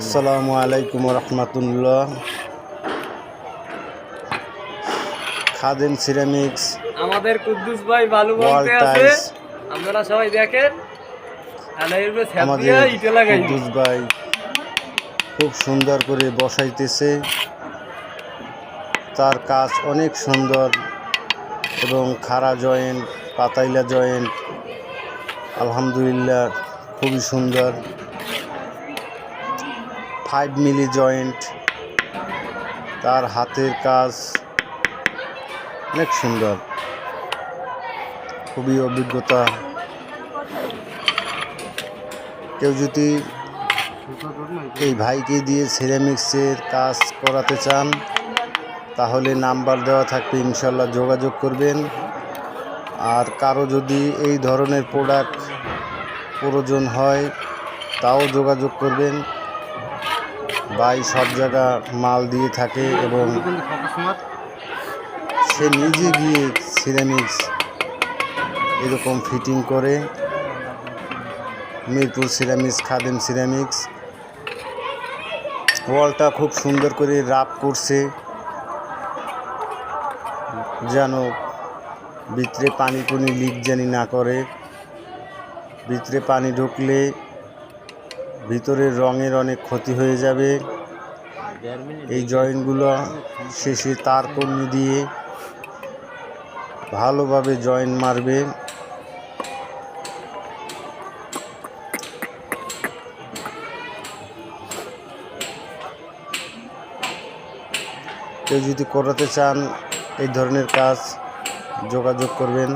আসসালামু আলাইকুম রহমতুল্লাহ। খাদেম সিরামিক্স আমাদের কুদ্দুস ভাই Wall বলতে আছে। আপনারা সবাই দেখেন। আমাদের ইটে লাগাই। কুদ্দুস ভাই খুব সুন্দর করে বসাইতেছে। তার কাজ অনেক সুন্দর এবং খাড়া জয়েন্ট পাতাইলা জয়েন্ট আলহামদুলিল্লাহ খুবই সুন্দর। ফাইভ মিলি জয়েন্ট, তার হাতের কাজ অনেক সুন্দর। খুবই অভিজ্ঞতা। কেউ যদি এই ভাইকে দিয়ে সিরামিক্সের কাজ করাতে চান, তাহলে নাম্বার দেওয়া থাকবে, ইনশাল্লাহ যোগাযোগ করবেন। আর কারও যদি এই ধরনের প্রোডাক্ট প্রয়োজন হয়, তাও যোগাযোগ করবেন। ভাই সব জায়গা মাল দিয়ে থাকে এবং সে নিজে গিয়ে সিরামিক্স এরকম ফিটিং করে। Mirpur ceramics, Khadem ceramics. ওয়ালটা খুব সুন্দর করে রাপ করছে, যেন ভিতরে পানি পুনি লিক জানি না করে। ভিতরে পানি ঢুকলে ভিতরের রঙের অনেক ক্ষতি হয়ে যাবে। এই জয়েন্টগুলো শেষে তার কর্মী দিয়ে ভালোভাবে জয়েন্ট মারবে। কেউ যদি করাতে চান এই ধরনের কাজ, যোগাযোগ করবেন।